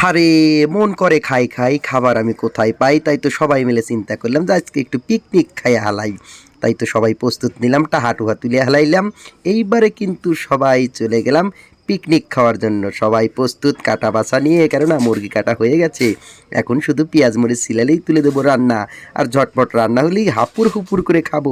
হারে মন করে খাই খাই, খাবার আমি কোথায় পাই? তাই তো সবাই মিলে চিন্তা করলাম যে আজকে একটু পিকনিক খাই, হালাই। তাই তো সবাই প্রস্তুত নিলাম টা টাহাটুহা তুলে হালাইলাম। এইবারে কিন্তু সবাই চলে গেলাম পিকনিক খাওয়ার জন্য। সবাই প্রস্তুত, কাটা বাছা নিয়ে, কেননা মুরগি কাটা হয়ে গেছে। এখন শুধু পেঁয়াজ, মরিচ সিলালেই তুলে দেবো রান্না। আর ঝটপট রান্না হলেই হাপুর হুপুর করে খাব।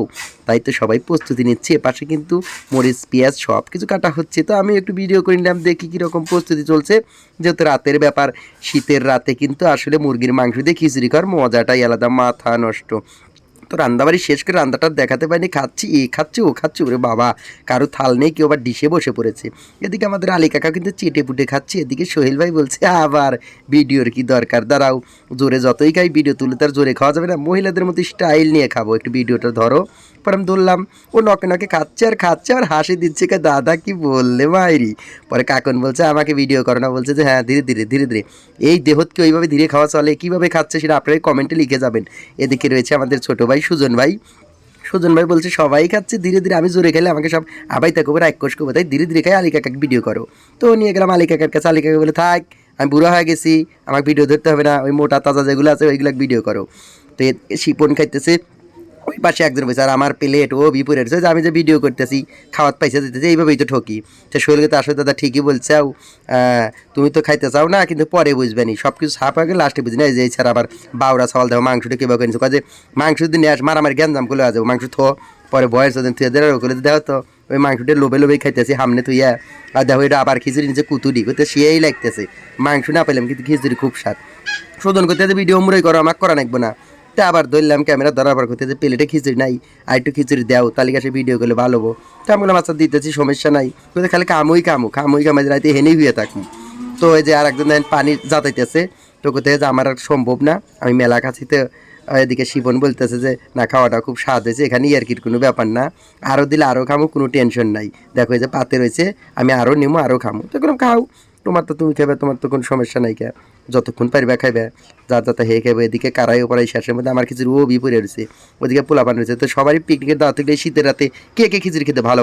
তাই তো সবাই প্রস্তুতি নিচ্ছে। এপাশে কিন্তু মরিচ, পেঁয়াজ সব কিছু কাটা হচ্ছে। তো আমি একটু ভিডিও করে নিলাম, দেখি কীরকম প্রস্তুতি চলছে। যেহেতু রাতের ব্যাপার, শীতের রাতে কিন্তু আসলে মুরগির মাংস দিয়ে খিচুড়ি খাওয়ার মজাটাই আলাদা, মাথা নষ্ট। তো রান্নাবাড়ি শেষ করে রান্নাটা দেখাতে পারিনি, খাচ্ছি, এ খাচ্ছি, ও খাচ্ছি, ওরে বাবা, কারও থাল নেই, কেউ আবার ডিশে বসে পড়েছে। এদিকে আমাদের আলী কাকা কিন্তু চেটে পুটে খাচ্ছে, এদিকে সোহেল ভাই বলছে, আবার ভিডিওর কি দরকার? দাঁড়াও, জোরে যতই খাই, ভিডিও তুলে তার জোরে খাওয়া যাবে না। মহিলাদের মতো স্টাইল নিয়ে খাব, একটু ভিডিওটা ধরো। পর আমি ধরলাম, ও নকে নকে খাচ্ছে আর খাচ্ছে আর হাসি দিচ্ছে, কে দাদা, কি বললে মাইরি? পরে কাকন বলছে, আমাকে ভিডিও করো না। বলছে যে হ্যাঁ ধীরে ধীরে ধীরে ধীরে। এই দেহতকে ওইভাবে ধীরে খাওয়া চলে, কীভাবে খাচ্ছে সেটা আপনারা কমেন্টে লিখে যাবেন। এদিকে রয়েছে আমাদের ছোটো ভাই সুজন ভাই। সুজন ভাই বলছে, সবাই খাচ্ছে, ধীরে ধীরে আমি জোরে খেলে আমাকে সব আবাই থাকব এক কোষ করব। তাই ধীরে ধীরে খাই, আলী কাকাকে ভিডিও করো। তো নিয়ে গেলাম আলী কাকার কাছে। আলী কাকা বলে, থাক, আমি বুড়ো হয়ে গেছি, আমাকে ভিডিও ধরতে হবে না, ওই মোটা, তাজা যেগুলো আছে, ওইগুলো ভিডিও করো। তো শিপন খাইতেছে। ওই পাশে একজন বলছে, আর আমার প্লেট ও বিপুরের। যে আমি যে ভিডিও করতেছি, খাওয়াত পয়সা দিতেছি এইভাবেই তো ঠকি। তো শরীরকে তো আসলে দাদা ঠিকই বলছে, আও তুমি তো খাইতে চাও না, কিন্তু পরে বুঝবে নি। সব কিছু সাফ হয়ে গেলে লাস্টে বুঝি না যে এছাড়া আবার বাউরা সওয়াল দেবো মাংসটা কীভাবে করেছে কাজে মাংস যদি নিয়ে আস, মারামারি গ্যাঞ্জাম করলে আজ মাংস থো। পরে বয়স থুয়ে দেওয়ার করে দেখো তো। ওই মাংসটা লোভে লোভে খাইতেছি, হামনে থুইয়া। আর দেখো, এটা আবার খিচুড়ি নিচে কুতুরি। করতে সেই লাগতেছে। মাংস না পেলাম, কিন্তু খিচুড়ি খুব স্বাদ। শোধন করতে ভিডিও মুড়াই করো আমার করা নাকবো না। তা আবার ধরলাম ক্যামেরা ধরার পর করতে যে প্লেটে খিচুড়ি নাই, আর একটু খিচুড়ি দাও তালিকা সে ভিডিও করলে ভালো হব? তো আমি বললাম আচ্ছা দিতেছি, সমস্যা নাই। কিন্তু খালি কামুই কামু কামুই, কামাই রাতে হেনেই হয়ে থাকুন তো এই যে আর একজন পানি যাতাইতেছে, তো কোথায় যে, আমার আর সম্ভব না, আমি মেলা কাছিতে এদিকে শিবন বলতেছে যে, না, খাওয়াটা খুব স্বাদ হয়েছে এখানে ইয়ারকির কোনো ব্যাপার না আরও দিলে আরও খামো কোনো টেনশন নাই। দেখো এই যে পাতে রয়েছে, আমি আরও নেব আরও খামো। তো কোনো খাও, তোমার তো তুমি খাবে, তোমার তো কোনো সমস্যা নাই কে। যতক্ষণ পারবে খাইবে যার যাতে হে খাইবে, এদিকে কারাই ওপরাই শেষের মধ্যে আমার খিচুড়ি ও বিপরে রয়েছে ওদিকে পোলাপান রয়েছে তো সবারই পিকনিকের দাওয়াত থাকলে শীতের রাতে কে কে খিচুড়ি খেতে ভালো